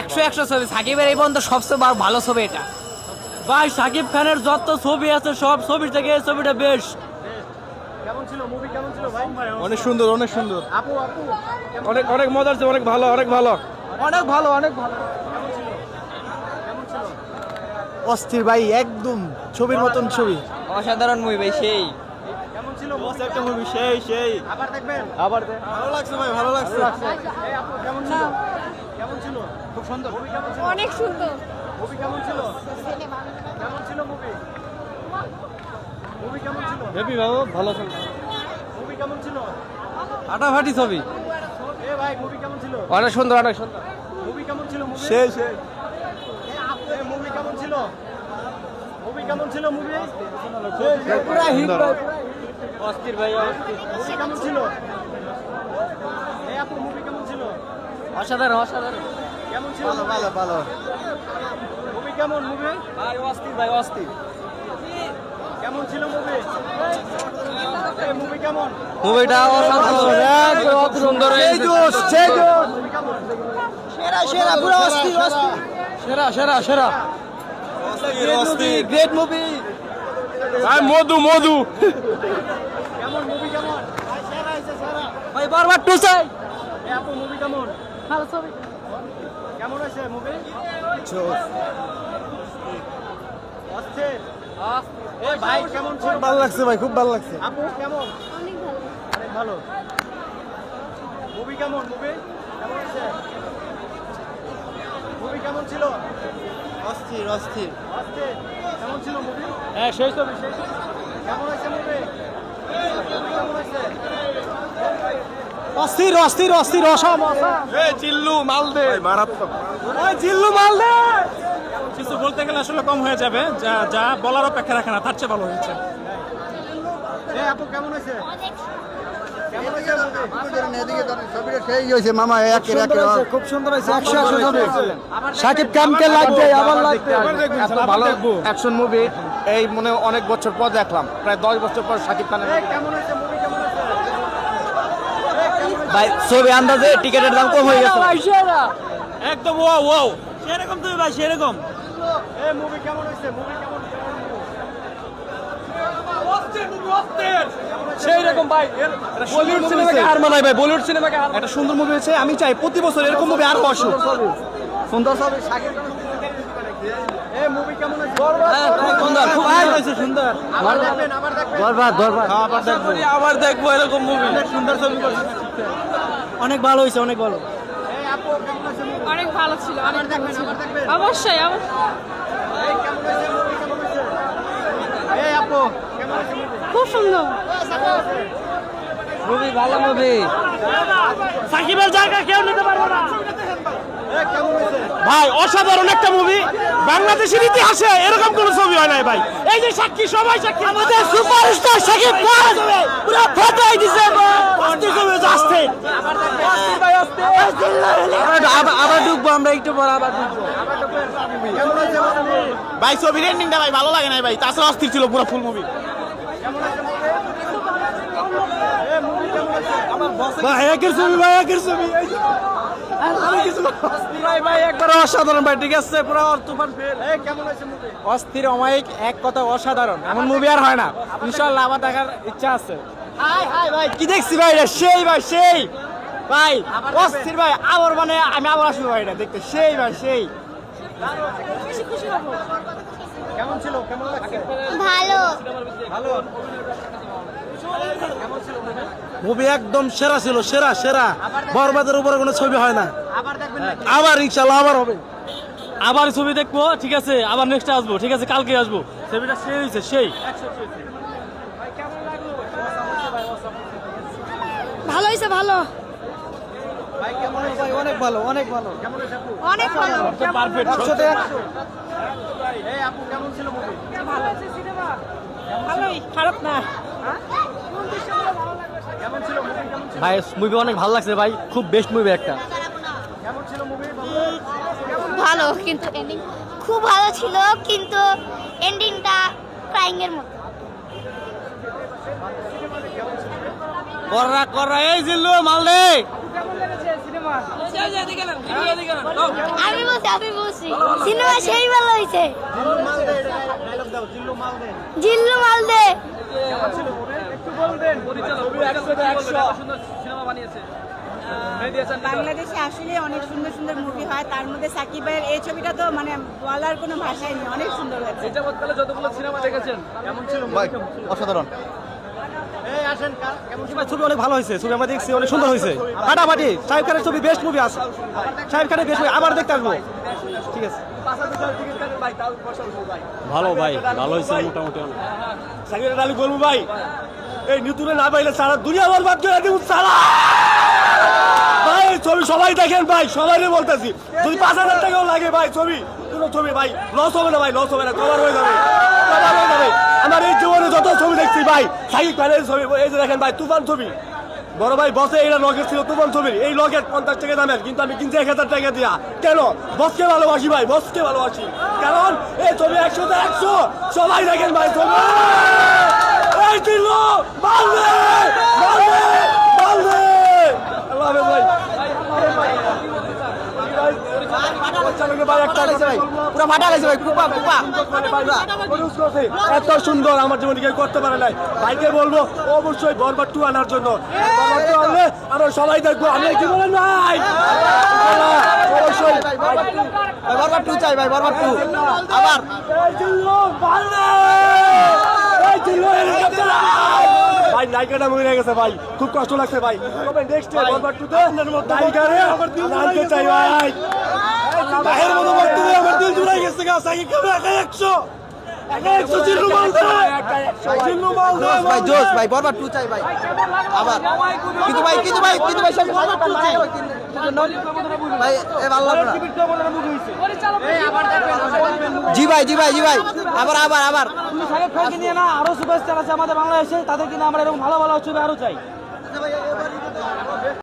একশো একশো ছবি। সাকিবের এই পর্যন্ত সবচেয়ে ভালো ছবি এটা। ভাই সাকিব খানের যত ছবি আছে সব ছবির থেকে এই ছবিটা বেশ। কেমন ছিল? মুভি কেমন ছিল ভাই? অনেক সুন্দর অনেক সুন্দর। অনেক অনেক মজার ছিল অনেক ভালো অনেক ভালো। অনেক ভালো অনেক ভালো। অস্থির ভাই একদম ছবির মতন ছবি। অসাধারণ মুভি ভাই সেই। কেমন একটা মুভি সেই সেই আবার দেখবেন। আবার ভালো লাগছে ভাই ভালো লাগছে। কেমন ছিল? কেমন ছিল? খুব সুন্দর। মুভি কেমন ছিল? অনেক সুন্দর। মুভি কেমন ছিল? কেমন ছিল মুভি? মুভি কেমন ছিল? হেপি বাবু ভালো ছিল মুভি কেমন ছিল? ফাটাফাটি ছবি। এ ভাই মুভি কেমন ছিল? অনেক সুন্দর অনেক সুন্দর। মুভি কেমন ছিল মুভি? সেই সেই মুভি কেমন ছিল? মুভি কেমন ছিল মুভি? পুরা হিট অস্থির ভাই অস্থির। কেমন ছিল? এই আপু মুভি কেমন ছিল? অসাধারণ অসাধারণ। কেমন ছিল? ভালো ভালো মুভি কেমন মুভি? ভাই অস্থির ভাই অস্থির। কেমন ছিল মুভি? এই মুভি কেমন? মুভিটা অসাধারণ সুন্দর সেই জোশ সেই জোশ। সেরা সেরা পুরো অস্থির অস্থির। সেরা সেরা সেরা। গ্রেট মুভি মধু মধু। কেমন মুভি কেমন? ভাই বারবার টু চাই এই আপু মুভি কেমন? ভালো ছবি। কেমন আছে মুভি অস্থির। এই ভাই কেমন ছিল ভালো লাগছে ভাই খুব ভালো লাগছে। আপু কেমন? অনেক ভালো। অনেক ভালো। মুভি কেমন মুভি কেমন আছে মুভি কেমন ছিল? অস্থির অস্থির। অস্থির কেমন ছিল মুভি হ্যাঁ সেই ছবি সেই কেমন আছে মুভি মুভি কেমন আছে অস্থির অস্থির অস্থির অসম চিল্লু মালদে। মারাত্মক। জিল্লু মালদে! কিছু বলতে গেলে আসলে কম হয়ে যাবে। যা যা বলার অপেক্ষা রাখে না তার চেয়ে ভালো হয়েছে। এই আপু কেমন হয়েছে? মুভি এই মনে অনেক বছর পর দেখলাম প্রায় দশ বছর পর সাকিব খানের ভাই ছবি আন্দাজে টিকিটের দাম কম হয়ে গেছে একদম ও ও সেরকম তুমি ভাই সেরকম এই মুভি কেমন হয়েছে মুভি কেমন সেই রকম ভাই বলিউড সিনেমাকে হার মানায় ভাই বলিউড সিনেমাকে হার একটা সুন্দর মুভি হয়েছে। আমি চাই প্রতি বছর এরকম মুভি আরও আসুক। সুন্দর ছবি। এই মুভি কেমন আছে সুন্দর খুব ভালো হয়েছে সুন্দর। আবার দেখবেন আবার দেখবেন। দরবার দরবার। আবার দেখব এরকম মুভি সুন্দর ছবি অনেক ভালো হয়েছে অনেক ভালো। অনেক ছিল অনেক অবশ্যই অবশ্যই। এই কেমন আছে মুভি কেমন আছে এই আপু কেমন আছে মুভি খুব সুন্দর। মুভি ভালো মুভি। সাকিবের জায়গা কেউ নিতে পারব না। ভাই অসাধারণ একটা মুভি। বাংলাদেশের ইতিহাসে এরকম কোন ছবি হয় নাই ভাই। এই যে সাক্ষী সবাই সাক্ষী। আমাদের সুপারস্টার সাকিব খান পুরো ফাটাই দিছে আসছে আবার আবার ঢুকবো আমরা একটু পর আবার ঢুকবো। ভাই ছবির এন্ডিংটা ভাই ভালো লাগে না ভাই। তাছাড়া অস্থির ছিল পুরো ফুল মুভি অসাধারণ ভাই ঠিক আছে? পুরো তুফান ফেল। কেমন আছে মুভি অস্থির অমায়িক এক কথা অসাধারণ। এমন মুভি আর হয় না। ইনশাআল্লাহ আবার দেখার ইচ্ছা আছে। হাই হাই ভাই। কি দেখছি ভাই? সেই ভাই সেই। ভাই অস্থির ভাই। আবার মানে আমি আবার আসব ভাই এটা দেখতে। সেই ভাই সেই। খুশি খুশি কেমন ছিল? কেমন লাগছে? ভালো। ভালো? মুভি মুভি একদম সেরা ছিল সেরা সেরা। বরবাদের উপরে কোনো ছবি হয় না। আবার দেখবেন নাকি? আবার আবার হবে। আবার ছবি দেখব ঠিক আছে। আবার নেক্সট আসব ঠিক আছে কালকে আসব। ছবিটা সেই হয়েছে সেই। ভালো হয়েছে ভালো। ভাই অনেক ভালো অনেক ভালো। কেমন আছে আপু? অনেক ভালো। পারফেক্ট একশোতে এই আপু কেমন ছিল মুভি ভালো হয়েছে সিনেমা? ভালোই খারাপ না। কেমন ছিল মুভি কেমন ছিল? ভাই মুভি অনেক ভালো লাগছে ভাই খুব বেস্ট মুভি একটা। কেমন ভালো কিন্তু এন্ডিং খুব ভালো ছিল কিন্তু এন্ডিংটা ক্রাইং এর মতো কররা কররা এই জিল্লু মালদে আমি বলছি আমি বলছি। সিনেমা সেই ভালো হয়েছে। জিল্লু হাসান লিটন। বাংলাদেশে আসলে অনেক সুন্দর সুন্দর মুভি হয়। তার মধ্যে সাকিব ভাইয়ের এই ছবিটা তো মানে বলার কোনো ভাষাই নেই। অনেক সুন্দর লাগছে। যতগুলো সিনেমা দেখেছেন কেমন ছিল? ভাই অসাধারণ। ছবি অনেক ভালো হয়েছে ছবি আমরা দেখছি অনেক সুন্দর হয়েছে। ফাটাফাটি সাহেব খানের ছবি বেস্ট মুভি আছে। সাহেব খানের বেস্ট মুভি আবার দেখতে আসব। ঠিক আছে। ভাই তাও বসা বসা ভাই ভালো ভাই ভালো হয়েছে মোটামুটি সাকিব আলী বলব ভাই এই না পাইলে সারা দুনিয়া বরবাদ করে দিব সারা! ভাই ছবি সবাই দেখেন ভাই সবাই বলতেছি। দুই পাঁচ হাজার টাকাও লাগে ভাই ছবি কোনো ছবি ভাই লস হবে না ভাই লস হবে না কভার হয়ে যাবে। কভার হয়ে যাবে আমার এই জীবনে যত ছবি দেখছি ভাই, সাকিব খানের ছবি, এই যে দেখেন ভাই, তুফান ছবি। বড় ভাই, বসে এইটা লকেট ছিল তুফান ছবির। এই লকেট পঞ্চাশ টাকা দামের, কিন্তু আমি কিনছি এক হাজার টাকা দিয়া। কেন? বসকে ভালোবাসি ভাই, বসকে ভালোবাসি। কারণ এই ছবি একশো একশো। সবাই দেখেন ভাই, ছবি। এই মালদে মালদে মালদে আল্লাহ হাফেজ ভাই পুরো ফাটা গেছে ভাই কুপা কুপা এত সুন্দর আমার জীবন কেউ করতে পারে নাই। ভাইকে বলব অবশ্যই বরবার টু আনার জন্য। বরবার টু আনলে আরও সবাই দেখব। আমি কি বলেন ভাই অবশ্যই বরবার টু চাই ভাই বরবার টু। আবার! ভাই নায়িকাটা মরে গেছে ভাই। খুব কষ্ট লাগছে ভাই। তবে নেক্সট বরবার টু তে নায়িকারে আনতে চাই ভাই বাহের মতো করতে আমার দিল জুড়াই গেছে গা একা একশো? একা একশো জিল্লু মাল দে। জিল্লু মাল দে ভাই জোস ভাই বরবার টু চাই ভাই। আবার। কিন্তু ভাই কিন্তু ভাই কিন্তু ভাই শেষে বরবার টু চাই। ভাই এ ভালো লাগল জি ভাই জি ভাই জি ভাই। আবার আবার আবার। খানকে নিয়ে না আরও সুপারস্টার আছে আমাদের বাংলাদেশে তাদেরকে নিয়ে আমরা এরকম ভালো ভালো ছবি আরও চাই।